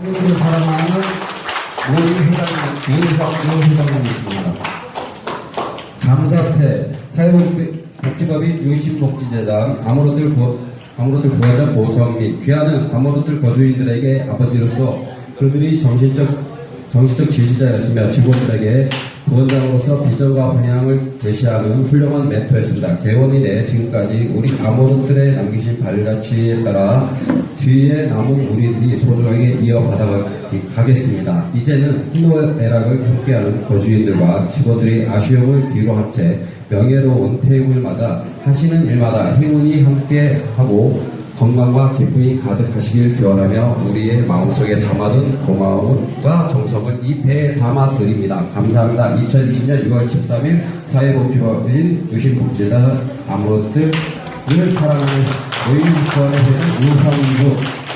한국을 사랑하는 우리 회장님, 윤석 회장님이십니다. 감사태 사회복지법인 유신복지재단 아무로들 구 아무로들 구하자 고성 및 귀하는 아무로들 거주인들에게 아버지로서 그들이 정신적 정신적 지지자였으며 직원들에게 구원장으로서 비전과 방향을 제시하는 훌륭한 멘토였습니다. 개원 이래 지금까지 우리 아모르들의 남기신 발자취에 따라 뒤에 남은 우리들이 소중하게 이어받아가겠습니다. 이제는 희노애락을 함께하는 거주인들과 직원들의 아쉬움을 뒤로 한 채 명예로운 퇴임을 맞아 하시는 일마다 행운이 함께하고 건강과 기쁨이 가득하시길 기원하며 우리의 마음속에 담아둔 고마움과 정성을 이 배에 담아 드립니다. 감사합니다. 2020년 6월 13일 사회복지법인 유신복지단 아무것들을 사랑하는 노인구원의 회장 유상주